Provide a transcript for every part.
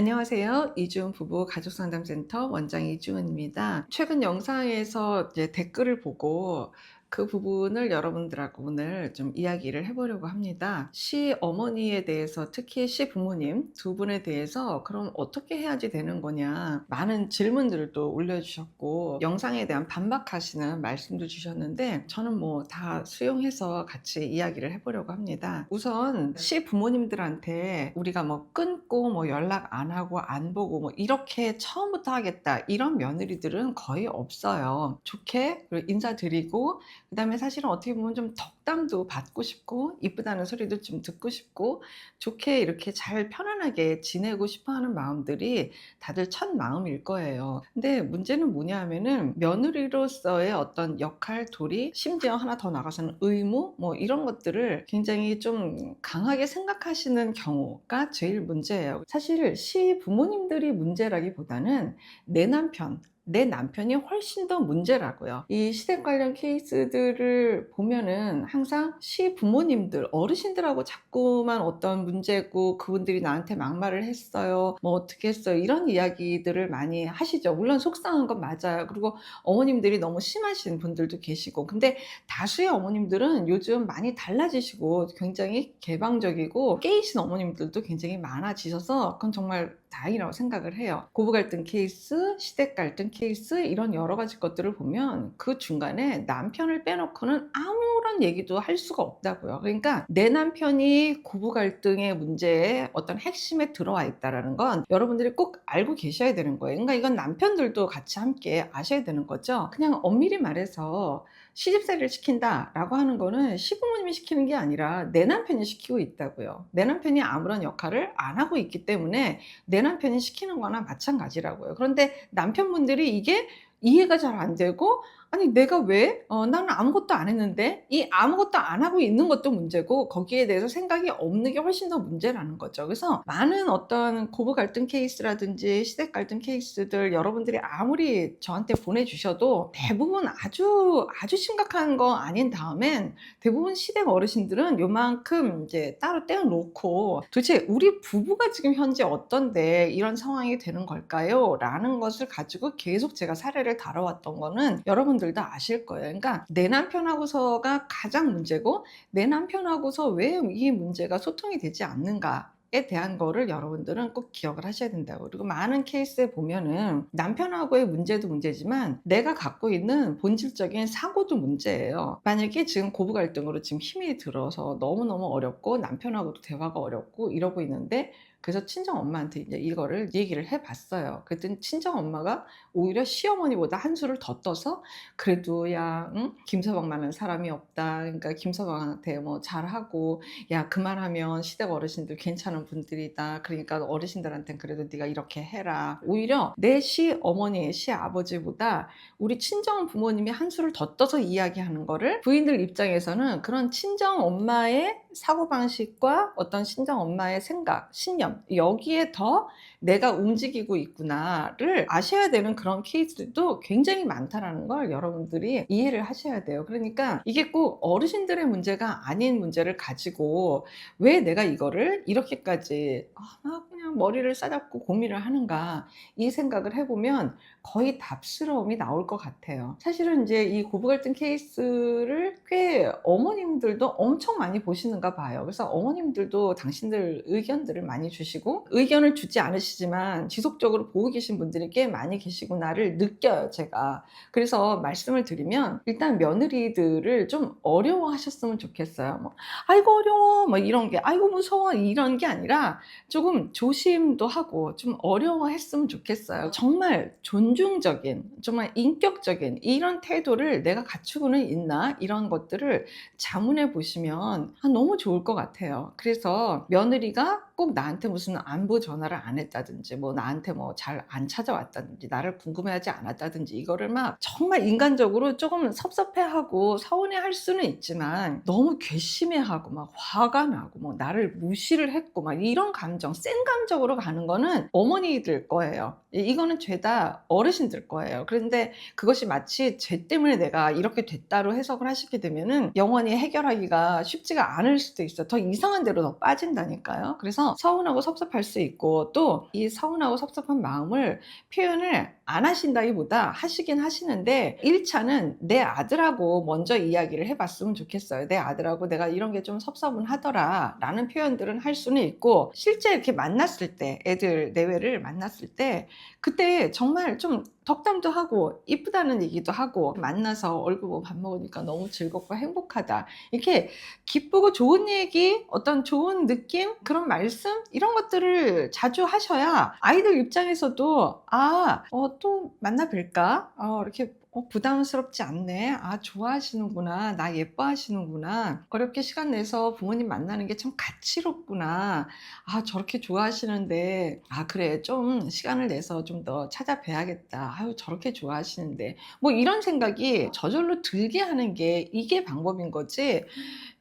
안녕하세요. 이주은 부부 가족상담센터 원장 이주은입니다. 최근 영상에서 댓글을 보고 그 부분을 여러분들하고 오늘 좀 이야기를 해보려고 합니다. 시 어머니에 대해서 특히 시 부모님 두 분에 대해서 그럼 어떻게 해야지 되는 거냐 많은 질문들을 또 올려주셨고 영상에 대한 반박하시는 말씀도 주셨는데 저는 뭐 다 수용해서 같이 이야기를 해보려고 합니다. 우선 시 부모님들한테 우리가 뭐 끊고 뭐 연락 안 하고 안 보고 뭐 이렇게 처음부터 하겠다 이런 며느리들은 거의 없어요. 좋게 인사드리고 그 다음에 사실은 어떻게 보면 좀 덕담도 받고 싶고 이쁘다는 소리도 좀 듣고 싶고 좋게 이렇게 잘 편안하게 지내고 싶어 하는 마음들이 다들 첫 마음일 거예요. 근데 문제는 뭐냐 하면은 며느리로서의 어떤 역할, 도리, 심지어 하나 더 나가서는 의무, 뭐 이런 것들을 굉장히 좀 강하게 생각하시는 경우가 제일 문제예요. 사실 시 부모님들이 문제라기보다는 내 남편, 내 남편이 훨씬 더 문제라고요. 이 시댁 관련 케이스들을 보면은 항상 시 부모님들, 어르신들하고 자꾸만 어떤 문제고 그분들이 나한테 막말을 했어요. 뭐 어떻게 했어요. 이런 이야기들을 많이 하시죠. 물론 속상한 건 맞아요. 그리고 어머님들이 너무 심하신 분들도 계시고. 근데 다수의 어머님들은 요즘 많이 달라지시고 굉장히 개방적이고 깨이신 어머님들도 굉장히 많아지셔서 그건 정말 다행이라고 생각을 해요. 고부 갈등 케이스, 시댁 갈등 케이스 이런 여러 가지 것들을 보면 그 중간에 남편을 빼놓고는 아무런 얘기도 할 수가 없다고요. 그러니까 내 남편이 고부 갈등의 문제에 어떤 핵심에 들어와 있다라는 건 여러분들이 꼭 알고 계셔야 되는 거예요. 그러니까 이건 남편들도 같이 함께 아셔야 되는 거죠. 그냥 엄밀히 말해서 시집살이를 시킨다라고 하는 거는 시부모님이 시키는 게 아니라 내 남편이 시키고 있다고요. 내 남편이 아무런 역할을 안 하고 있기 때문에 내 남편이 시키는 거나 마찬가지라고요. 그런데 남편분들이 이게 이해가 잘 안 되고 아니 내가 왜? 어, 나는 아무것도 안 했는데 이 아무것도 안 하고 있는 것도 문제고 거기에 대해서 생각이 없는 게 훨씬 더 문제라는 거죠. 그래서 많은 어떤 고부 갈등 케이스라든지 시댁 갈등 케이스들 여러분들이 아무리 저한테 보내주셔도 대부분 아주 아주 심각한 거 아닌 다음엔 대부분 시댁 어르신들은 요만큼 이제 따로 떼어놓고 도대체 우리 부부가 지금 현재 어떤데 이런 상황이 되는 걸까요? 라는 것을 가지고 계속 제가 사례를 다뤄왔던 거는 여러분 분들도 아실 거예요. 그러니까 내 남편하고서가 가장 문제고 내 남편하고서 왜 이 문제가 소통이 되지 않는가 에 대한 거를 여러분들은 꼭 기억을 하셔야 된다고. 그리고 많은 케이스에 보면은 남편하고의 문제도 문제지만 내가 갖고 있는 본질적인 사고도 문제예요. 만약에 지금 고부 갈등으로 지금 힘이 들어서 너무너무 어렵고 남편하고도 대화가 어렵고 이러고 있는데 그래서 친정 엄마한테 이제 이거를 얘기를 해봤어요. 그랬더니 친정 엄마가 오히려 시어머니보다 한 수를 더 떠서 그래도 야 응? 김서방만한 사람이 없다. 그러니까 김서방한테 뭐 잘하고 야 그만하면 시댁 어르신들 괜찮은 분들이다. 그러니까 어르신들한테는 그래도 네가 이렇게 해라. 오히려 내 시어머니, 시아버지보다 우리 친정 부모님이 한 수를 더 떠서 이야기하는 거를 부인들 입장에서는 그런 친정 엄마의 사고방식과 어떤 친정 엄마의 생각, 신념 여기에 더 내가 움직이고 있구나를 아셔야 되는 그런 케이스도 굉장히 많다라는 걸 여러분들이 이해를 하셔야 돼요. 그러니까 이게 꼭 어르신들의 문제가 아닌 문제를 가지고 왜 내가 이거를 이렇게까지 아, 그냥 머리를 싸잡고 고민을 하는가 이 생각을 해보면 거의 답스러움이 나올 것 같아요. 사실은 이제 이 고부 갈등 케이스를 꽤 어머님들도 엄청 많이 보시는가 봐요. 그래서 어머님들도 당신들 의견들을 많이 주시고 의견을 주지 않으시 지만 지속적으로 보고 계신 분들이 꽤 많이 계시구나를 느껴요, 제가. 그래서 말씀을 드리면 일단 며느리들을 좀 어려워하셨으면 좋겠어요. 뭐, 아이고 어려워, 뭐 이런 게, 아이고 무서워 이런 게 아니라 조금 조심도 하고 좀 어려워했으면 좋겠어요. 정말 존중적인, 정말 인격적인 이런 태도를 내가 갖추고는 있나 이런 것들을 자문해 보시면 아, 너무 좋을 것 같아요. 그래서 며느리가 꼭 나한테 무슨 안부 전화를 안 했다든지 뭐 나한테 뭐 잘 안 찾아왔다든지 나를 궁금해하지 않았다든지 이거를 막 정말 인간적으로 조금 섭섭해하고 서운해할 수는 있지만 너무 괘씸해하고 막 화가 나고 뭐 나를 무시를 했고 막 이런 감정 센 감정으로 가는 거는 어머니들 거예요. 이거는 죄다 어르신들 거예요. 그런데 그것이 마치 죄 때문에 내가 이렇게 됐다로 해석을 하시게 되면은 영원히 해결하기가 쉽지가 않을 수도 있어요. 더 이상한 데로 더 빠진다니까요. 그래서 서운하고 섭섭할 수 있고 또 이 서운하고 섭섭한 마음을 표현을 안 하신다기보다 하시긴 하시는데 1차는 내 아들하고 먼저 이야기를 해봤으면 좋겠어요. 내 아들하고 내가 이런 게 좀 섭섭은 하더라 라는 표현들은 할 수는 있고 실제 이렇게 만났을 때 애들 내외를 만났을 때 그때 정말 좀 덕담도 하고 이쁘다는 얘기도 하고 만나서 얼굴 보고 밥 먹으니까 너무 즐겁고 행복하다. 이렇게 기쁘고 좋은 얘기 어떤 좋은 느낌 그런 말씀 이런 것들을 자주 하셔야 아이들 입장에서도 아 어, 또 만나 뵐까? 어, 이렇게 어, 부담스럽지 않네. 아, 좋아하시는구나. 나 예뻐하시는구나. 어렵게 시간 내서 부모님 만나는 게 참 가치롭구나. 아, 저렇게 좋아하시는데, 아, 그래. 좀 시간을 내서 좀 더 찾아뵈야겠다. 아유, 저렇게 좋아하시는데. 뭐 이런 생각이 저절로 들게 하는 게 이게 방법인 거지.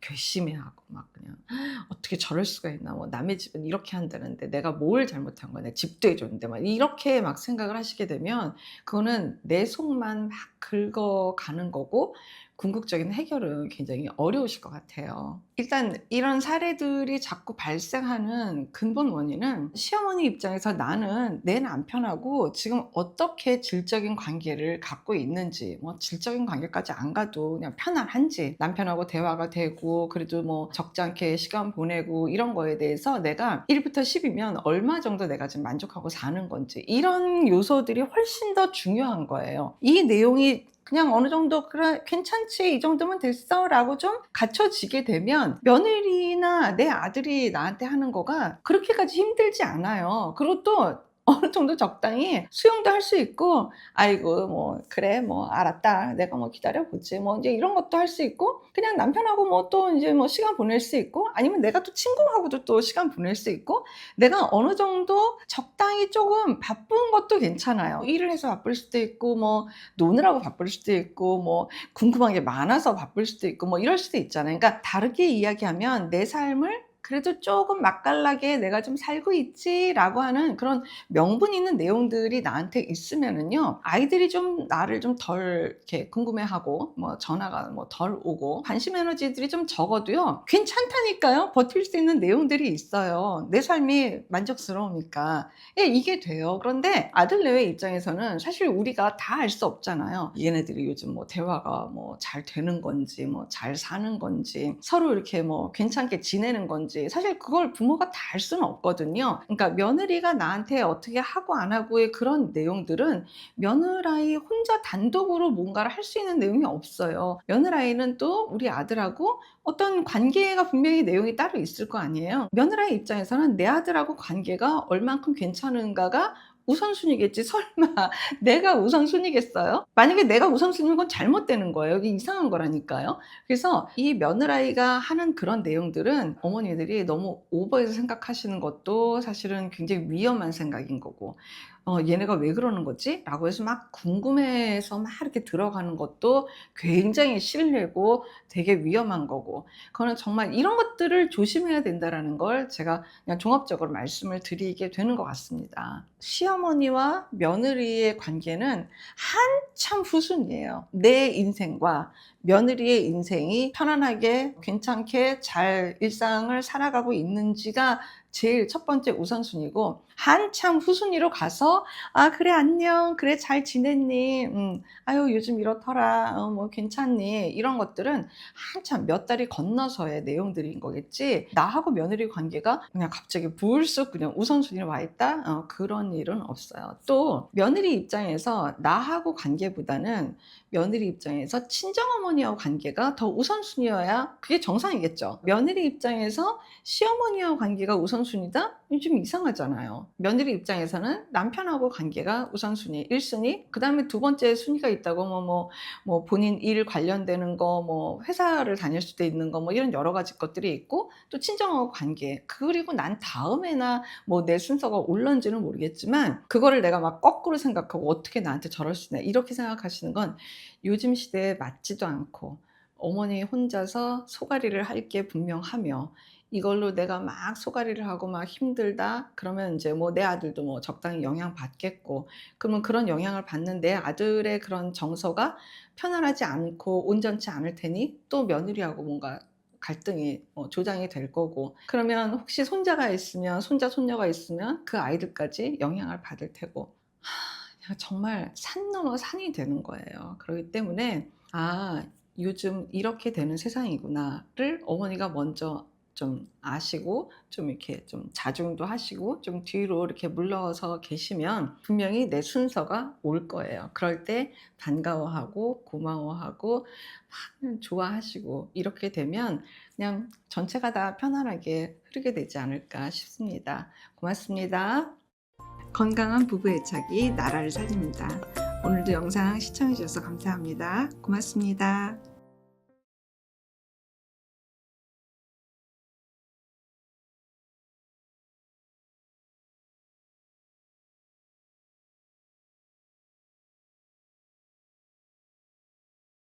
괘씸해하고 막 그냥 어떻게 저럴 수가 있나? 뭐 남의 집은 이렇게 한다는데 내가 뭘 잘못한 거야 내 집도 해줬는데 막 이렇게 막 생각을 하시게 되면 그거는 내 속만 막 긁어가는 거고 궁극적인 해결은 굉장히 어려우실 것 같아요. 일단 이런 사례들이 자꾸 발생하는 근본 원인은 시어머니 입장에서 나는 내 남편하고 지금 어떻게 질적인 관계를 갖고 있는지 뭐 질적인 관계까지 안 가도 그냥 편안한지 남편하고 대화가 되고 그래도 뭐 적지 않게 시간 보내고 이런 거에 대해서 내가 1부터 10이면 얼마 정도 내가 지금 만족하고 사는 건지 이런 요소들이 훨씬 더 중요한 거예요. 이 내용이 그냥 어느 정도 그래 괜찮지 이 정도면 됐어라고 좀 갖춰지게 되면 며느리나 내 아들이 나한테 하는 거가 그렇게까지 힘들지 않아요. 그리고 또 어느 정도 적당히 수용도 할 수 있고 아이고 뭐 그래 뭐 알았다. 내가 뭐 기다려 보지. 뭐 이제 이런 것도 할 수 있고 그냥 남편하고 뭐 또 이제 뭐 시간 보낼 수 있고 아니면 내가 또 친구하고도 또 시간 보낼 수 있고 내가 어느 정도 적당히 조금 바쁜 것도 괜찮아요. 일을 해서 바쁠 수도 있고 뭐 노느라고 바쁠 수도 있고 뭐 궁금한 게 많아서 바쁠 수도 있고 뭐 이럴 수도 있잖아요. 그러니까 다르게 이야기하면 내 삶을 그래도 조금 맛깔나게 내가 좀 살고 있지라고 하는 그런 명분 있는 내용들이 나한테 있으면은요 아이들이 좀 나를 좀 덜 이렇게 궁금해하고 뭐 전화가 뭐 덜 오고 관심 에너지들이 좀 적어도요 괜찮다니까요. 버틸 수 있는 내용들이 있어요. 내 삶이 만족스러우니까. 예, 이게 돼요. 그런데 아들 내외 입장에서는 사실 우리가 다 알 수 없잖아요. 얘네들이 요즘 뭐 대화가 뭐 잘 되는 건지 뭐 잘 사는 건지 서로 이렇게 뭐 괜찮게 지내는 건지 사실 그걸 부모가 다 알 수는 없거든요. 그러니까 며느리가 나한테 어떻게 하고 안 하고의 그런 내용들은 며느라이 혼자 단독으로 뭔가를 할 수 있는 내용이 없어요. 며느라이는 또 우리 아들하고 어떤 관계가 분명히 내용이 따로 있을 거 아니에요. 며느라이 입장에서는 내 아들하고 관계가 얼만큼 괜찮은가가 우선순위겠지. 설마 내가 우선순위겠어요? 만약에 내가 우선순위면 그건 잘못되는 거예요. 이게 이상한 거라니까요. 그래서 이 며느라이가 하는 그런 내용들은 어머니들이 너무 오버해서 생각하시는 것도 사실은 굉장히 위험한 생각인 거고 어, 얘네가 왜 그러는 거지? 라고 해서 막 궁금해서 막 이렇게 들어가는 것도 굉장히 실례고 되게 위험한 거고 그거는 정말 이런 것들을 조심해야 된다라는 걸 제가 그냥 종합적으로 말씀을 드리게 되는 것 같습니다. 시어머니와 며느리의 관계는 한참 후순이에요. 내 인생과 며느리의 인생이 편안하게 괜찮게 잘 일상을 살아가고 있는지가 제일 첫 번째 우선순위고 한참 후순위로 가서 아 그래 안녕. 그래 잘 지냈니? 음, 아유 요즘 이렇더라. 어, 뭐 괜찮니? 이런 것들은 한참 몇 달이 건너서의 내용들인 거겠지? 나하고 며느리 관계가 그냥 갑자기 불쑥 그냥 우선순위로 와 있다? 어, 그런 일은 없어요. 또 며느리 입장에서 나하고 관계보다는 며느리 입장에서 친정어머니와 관계가 더 우선순위여야 그게 정상이겠죠. 며느리 입장에서 시어머니와 관계가 우선순위다? 좀 이상하잖아요. 며느리 입장에서는 남편하고 관계가 우선순위 1순위, 그 다음에 두 번째 순위가 있다고 뭐, 뭐, 뭐 본인 일 관련되는 거, 뭐 회사를 다닐 수도 있는 거, 뭐 이런 여러 가지 것들이 있고 또 친정하고 관계, 그리고 난 다음에나 뭐 내 순서가 올런지는 모르겠지만 그거를 내가 막 거꾸로 생각하고 어떻게 나한테 저럴 수 있나 이렇게 생각하시는 건 요즘 시대에 맞지도 않고 어머니 혼자서 소가리를 할 게 분명하며 이걸로 내가 막 소가리를 하고 막 힘들다? 그러면 이제 뭐 내 아들도 뭐 적당히 영향 받겠고. 그러면 그런 영향을 받는 내 아들의 그런 정서가 편안하지 않고 온전치 않을 테니 또 며느리하고 뭔가 갈등이 어, 조장이 될 거고. 그러면 혹시 손자가 있으면 손자 손녀가 있으면 그 아이들까지 영향을 받을 테고. 하, 정말 산 넘어 산이 되는 거예요. 그렇기 때문에 아 요즘 이렇게 되는 세상이구나를 어머니가 먼저 좀 아시고 좀 이렇게 좀 자중도 하시고 좀 뒤로 이렇게 물러서 계시면 분명히 내 순서가 올 거예요. 그럴 때 반가워하고 고마워하고 막 좋아하시고 이렇게 되면 그냥 전체가 다 편안하게 흐르게 되지 않을까 싶습니다. 고맙습니다. 건강한 부부 애착이 나라를 살립니다. 오늘도 영상 시청해 주셔서 감사합니다. 고맙습니다.